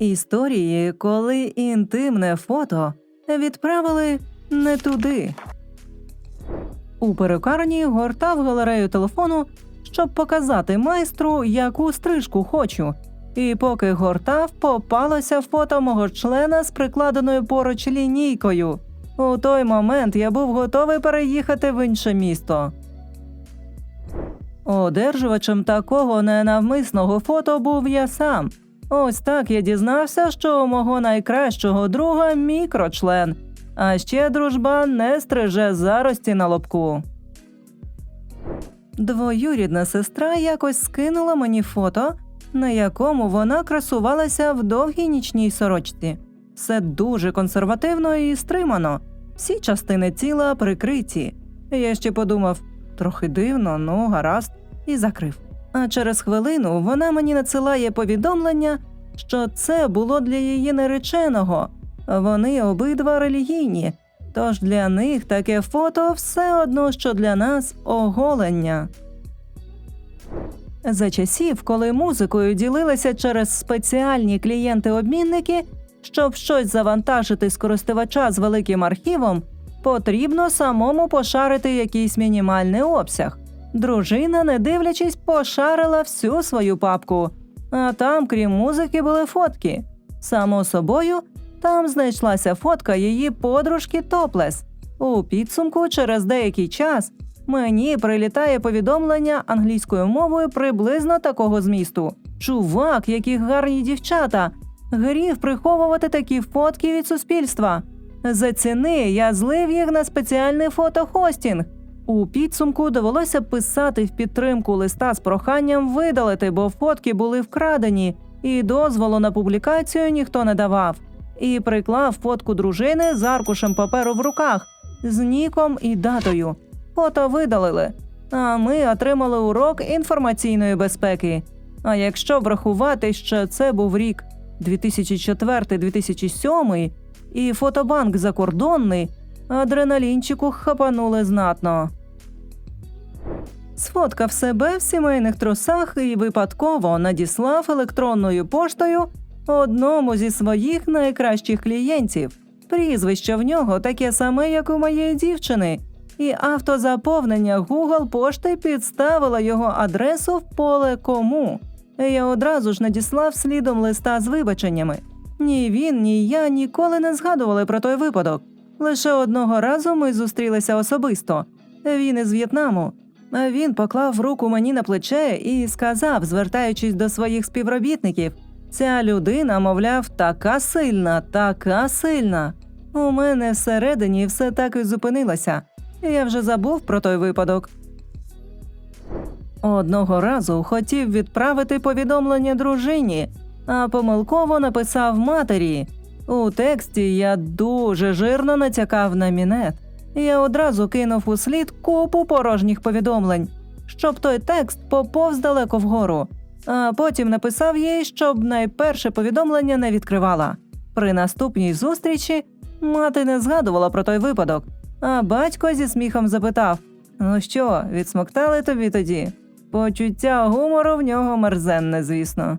Історії, коли інтимне фото відправили не туди. У перукарні гортав галерею телефону, щоб показати майстру, яку стрижку хочу. І поки гортав, попалося фото мого члена з прикладеною поруч лінійкою. У той момент я був готовий переїхати в інше місто. Одержувачем такого ненавмисного фото був я сам. Ось так я дізнався, що у мого найкращого друга мікрочлен, а ще дружба не стриже зарості на лобку. Двоюрідна сестра якось скинула мені фото, на якому вона красувалася в довгій нічній сорочці. Все дуже консервативно і стримано. Всі частини тіла прикриті. Я ще подумав трохи дивно, ну гаразд, і закрив. А через хвилину вона мені надсилає повідомлення, що це було для її нареченого. Вони обидва релігійні, тож для них таке фото все одно, що для нас оголення. За часів, коли музикою ділилися через спеціальні клієнти-обмінники, щоб щось завантажити з користувача з великим архівом, потрібно самому пошарити якийсь мінімальний обсяг. Дружина, не дивлячись, пошарила всю свою папку, а там, крім музики, були фотки. Само собою, там знайшлася фотка її подружки Топлес. У підсумку, через деякий час, мені прилітає повідомлення англійською мовою приблизно такого змісту: Чувак, які гарні дівчата! Гріх приховувати такі фотки від суспільства. За ціни я злив їх на спеціальний фотохостінг. У підсумку довелося писати в підтримку листа з проханням видалити, бо фотки були вкрадені, і дозволу на публікацію ніхто не давав. І приклав фотку дружини з аркушем паперу в руках, з ніком і датою. Фото видалили. А ми отримали урок інформаційної безпеки. А якщо врахувати, що це був рік 2004-2007 і фотобанк закордонний, адреналінчику хапанули знатно. Сфоткав себе в сімейних трусах і випадково надіслав електронною поштою одному зі своїх найкращих клієнтів. Прізвище в нього таке саме, як у моєї дівчини, і автозаповнення Google пошти підставила його адресу в поле кому. Я одразу ж надіслав слідом листа з вибаченнями. Ні він, ні я ніколи не згадували про той випадок. Лише одного разу ми зустрілися особисто. Він із В'єтнаму. Він поклав руку мені на плече і сказав, звертаючись до своїх співробітників: ця людина, мовляв, така сильна, така сильна. У мене всередині все так і зупинилося. Я вже забув про той випадок. Одного разу хотів відправити повідомлення дружині, а помилково написав матері. У тексті я дуже жирно натякав на мінет. Я одразу кинув у слід купу порожніх повідомлень, щоб той текст поповз далеко вгору, а потім написав їй, щоб найперше повідомлення не відкривала. При наступній зустрічі мати не згадувала про той випадок, а батько зі сміхом запитав: Ну що, відсмоктали тобі тоді? Почуття гумору в нього мерзенне, звісно.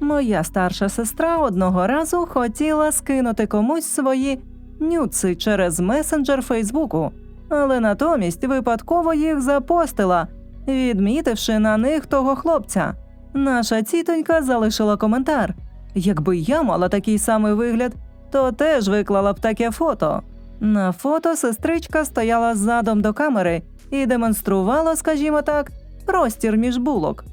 Моя старша сестра одного разу хотіла скинути комусь свої нюци через месенджер Фейсбуку, але натомість випадково їх запостила, відмітивши на них того хлопця. Наша тітонька залишила коментар: якби я мала такий самий вигляд, то теж виклала б таке фото. На фото сестричка стояла задом до камери і демонструвала, скажімо так, простір між булок.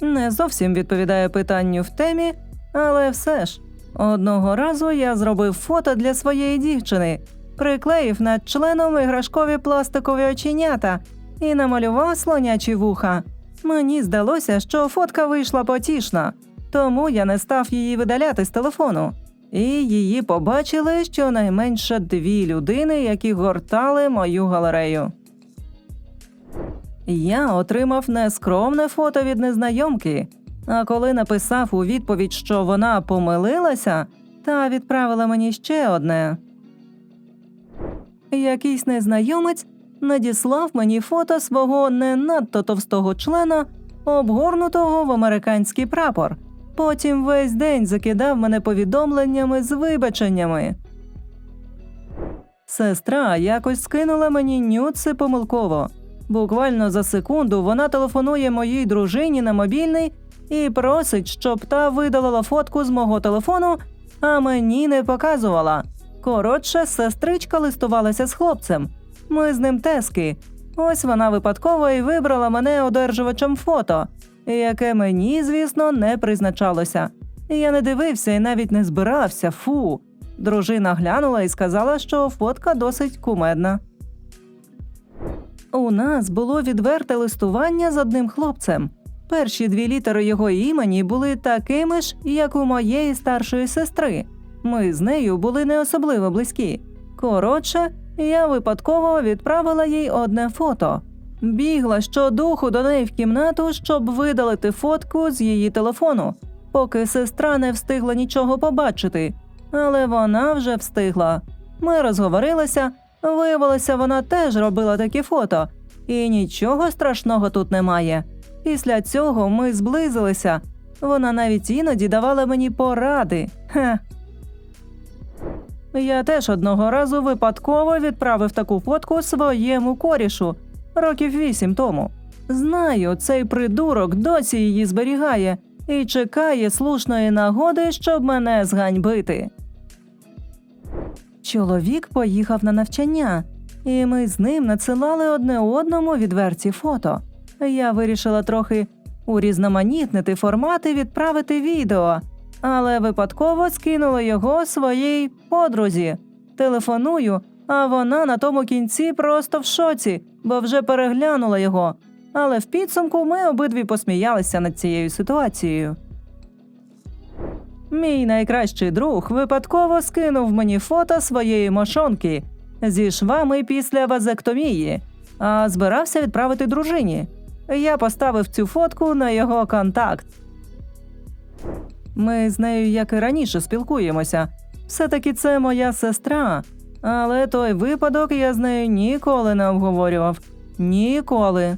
Не зовсім відповідає питанню в темі, але все ж. Одного разу я зробив фото для своєї дівчини, приклеїв над членом іграшкові пластикові оченята і намалював слонячі вуха. Мені здалося, що фотка вийшла потішна, тому я не став її видаляти з телефону. І її побачили щонайменше дві людини, які гортали мою галерею. Я отримав нескромне фото від незнайомки. А коли написав у відповідь, що вона помилилася, та відправила мені ще одне. Якийсь незнайомець надіслав мені фото свого не надто товстого члена обгорнутого в американський прапор. Потім весь день закидав мене повідомленнями з вибаченнями. Сестра якось скинула мені нюци помилково. Буквально за секунду вона телефонує моїй дружині на мобільний і просить, щоб та видалила фотку з мого телефону, а мені не показувала. Коротше, сестричка листувалася з хлопцем. Ми з ним тески. Ось вона випадково і вибрала мене одержувачем фото, яке мені, звісно, не призначалося. Я не дивився і навіть не збирався. Фу. Дружина глянула і сказала, що фотка досить кумедна. У нас було відверте листування з одним хлопцем. Перші дві літери його імені були такими ж, як у моєї старшої сестри. Ми з нею були не особливо близькі. Коротше, я випадково відправила їй одне фото. Бігла щодуху до неї в кімнату, щоб видалити фотку з її телефону, поки сестра не встигла нічого побачити. Але вона вже встигла. Ми розговорилися, виявилося, вона теж робила такі фото, і нічого страшного тут немає. Після цього ми зблизилися. Вона навіть іноді давала мені поради. Хе. Я теж одного разу випадково відправив таку фотку своєму корішу років вісім тому. Знаю, цей придурок досі її зберігає і чекає слушної нагоди, щоб мене зганьбити. Чоловік поїхав на навчання, і ми з ним надсилали одне одному відверті фото. Я вирішила трохи урізноманітнити формат і відправити відео, але випадково скинула його своїй подрузі. Телефоную, а вона на тому кінці просто в шоці, бо вже переглянула його. Але в підсумку ми обидві посміялися над цією ситуацією. Мій найкращий друг випадково скинув мені фото своєї мошонки зі швами після вазектомії, а збирався відправити дружині. Я поставив цю фотку на його контакт. Ми з нею, як і раніше, спілкуємося. Все-таки це моя сестра, але той випадок я з нею ніколи не обговорював. Ніколи.